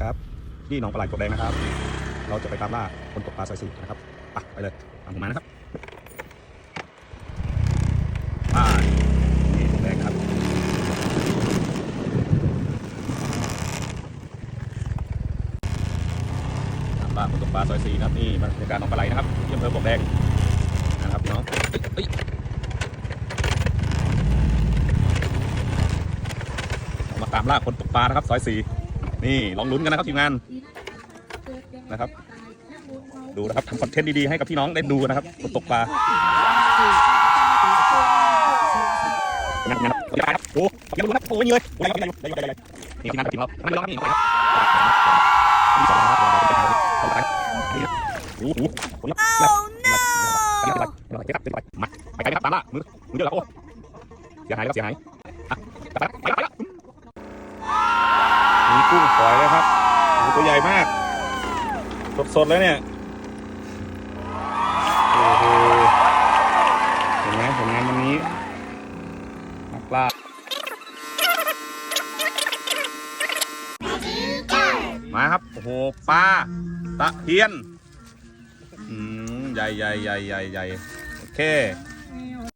ครับที่หนองปลาไหลกดแดงนะครับ เราจะไปตามล่าคนตกปลาสายสีนะครับไปไปเลยตามผมมานะครับไปนี่กแดงครับตามล่าคนตกปลาสายสีนะครับนี่บรรยากาศหนองปลาไหลนะครับที่อำเภอกแดงนะครับพี่น้องเอ้ยมาตามล่าคนตกปลานะครับซอยสี่ นี่ลองลุ้นกันนะครับทีมงานนะครับ ดูนะครับทำคอนเทนต์ดีๆให้กับพี่น้องได้ดูนะครับตกปลางั้นงั้นอย่าครับโอ้ยังรู้นะโอ้ยเยอะได้ได้ได้ได้ได้นี่ทีมงานกับทีมเราไม่ร้องนี่น้องครับนี่สองนะครับเราไปนี่โอ้โหคนละโอ้ no ไปไปไปมาไปไกลนะครับตามละมือมือเยอะแล้วโอ้เสียหายแล้วเสียหายอะไปไปไปมีกุ้งฝ อยเลยครับตัวใหญ่มาก สดๆแล้วเนี่ยโอ้โหเห็นไหมผลงานวันนี้นักล่ามาครับ โอ้โหปลาตะเพียน อืม ใหญ่ใหญ่ใหญ่ใหญ่ใหญ่โอเค